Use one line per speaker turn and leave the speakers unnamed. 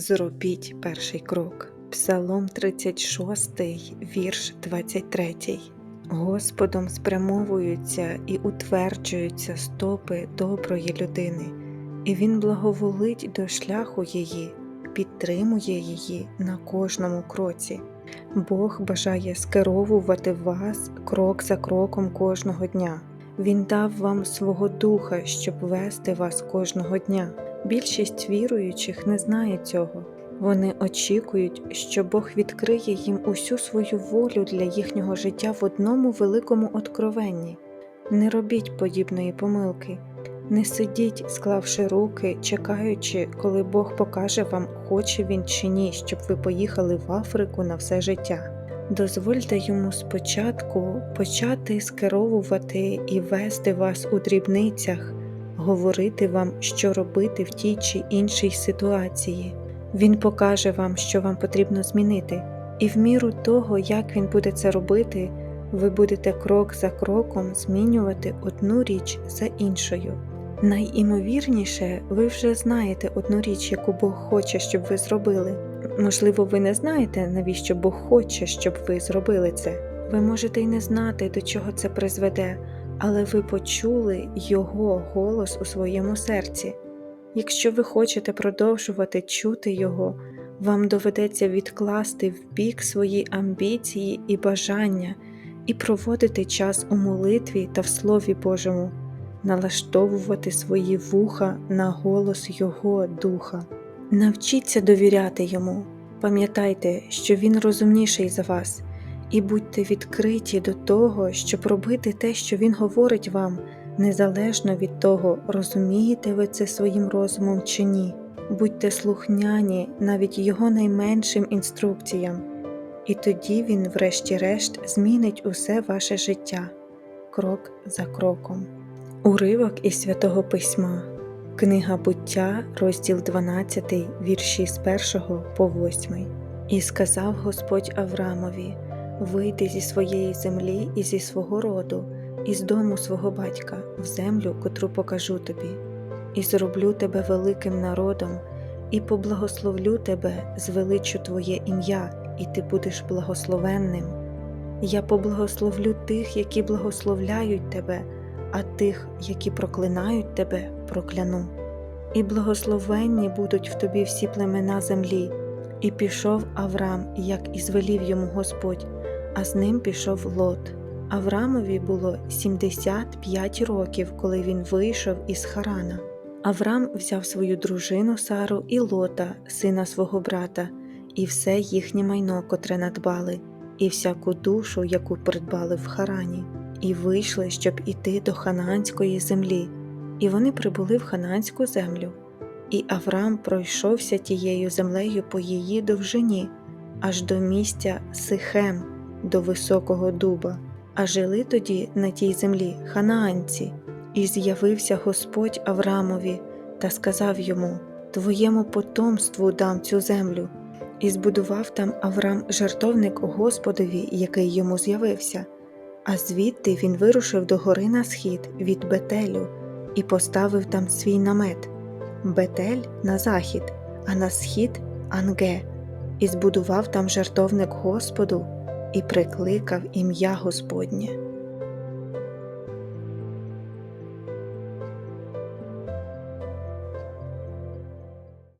Зробіть перший крок. Псалом 36, вірш 23. Господом спрямовуються і утверджуються стопи доброї людини, і Він благоволить до шляху її, підтримує її на кожному кроці. Бог бажає скеровувати вас крок за кроком кожного дня. Він дав вам свого духа, щоб вести вас кожного дня. Більшість віруючих не знає цього. Вони очікують, що Бог відкриє їм усю свою волю для їхнього життя в одному великому откровенні. Не робіть подібної помилки, не сидіть, склавши руки, чекаючи, коли Бог покаже вам, хоче він чи ні, щоб ви поїхали в Африку на все життя. Дозвольте йому спочатку почати скеровувати і вести вас у дрібницях, говорити вам, що робити в тій чи іншій ситуації. Він покаже вам, що вам потрібно змінити, і в міру того, як він буде це робити, ви будете крок за кроком змінювати одну річ за іншою. Найімовірніше, ви вже знаєте одну річ, яку Бог хоче, щоб ви зробили. Можливо, ви не знаєте, навіщо Бог хоче, щоб ви зробили це. Ви можете й не знати, до чого це призведе, але ви почули Його голос у своєму серці. Якщо ви хочете продовжувати чути Його, вам доведеться відкласти в бік свої амбіції і бажання і проводити час у молитві та в Слові Божому, налаштовувати свої вуха на голос Його Духа. Навчіться довіряти Йому, пам'ятайте, що Він розумніший за вас, і будьте відкриті до того, щоб робити те, що Він говорить вам незалежно від того, розумієте ви це своїм розумом чи ні. Будьте слухняні навіть його найменшим інструкціям, і тоді він, врешті-решт, змінить усе ваше життя крок за кроком. Уривок із святого письма, книга буття, розділ 12, вірші з 1 по 8. І сказав Господь Аврамові: Вийди зі своєї землі і зі свого роду із дому свого батька в землю, котру покажу тобі, і зроблю тебе великим народом, і поблагословлю тебе, звеличу твоє ім'я, і ти будеш благословенним. Я поблагословлю тих, які благословляють тебе, а тих, які проклинають тебе, прокляну. І благословенні будуть в тобі всі племена землі. І пішов Авраам, як і звелів йому Господь, а з ним пішов Лот. Аврамові було 75 років, коли він вийшов із Харана. Авраам взяв свою дружину Сару і Лота, сина свого брата, і все їхнє майно, котре надбали, і всяку душу, яку придбали в Харані, і вийшли, щоб іти до ханаанської землі, і вони прибули в ханаанську землю. І Авраам пройшовся тією землею по її довжині, аж до місця Сихем, до високого дуба. А жили тоді на тій землі ханаанці, і з'явився Господь Авраамові та сказав йому: Твоєму потомству дам цю землю, і збудував там Авраам жартовник Господові, який йому з'явився. А звідти він вирушив до гори на схід від Бетелю і поставив там свій намет Бетель на захід, а на схід Анге, і збудував там жартовник Господу і прикликав ім'я Господнє.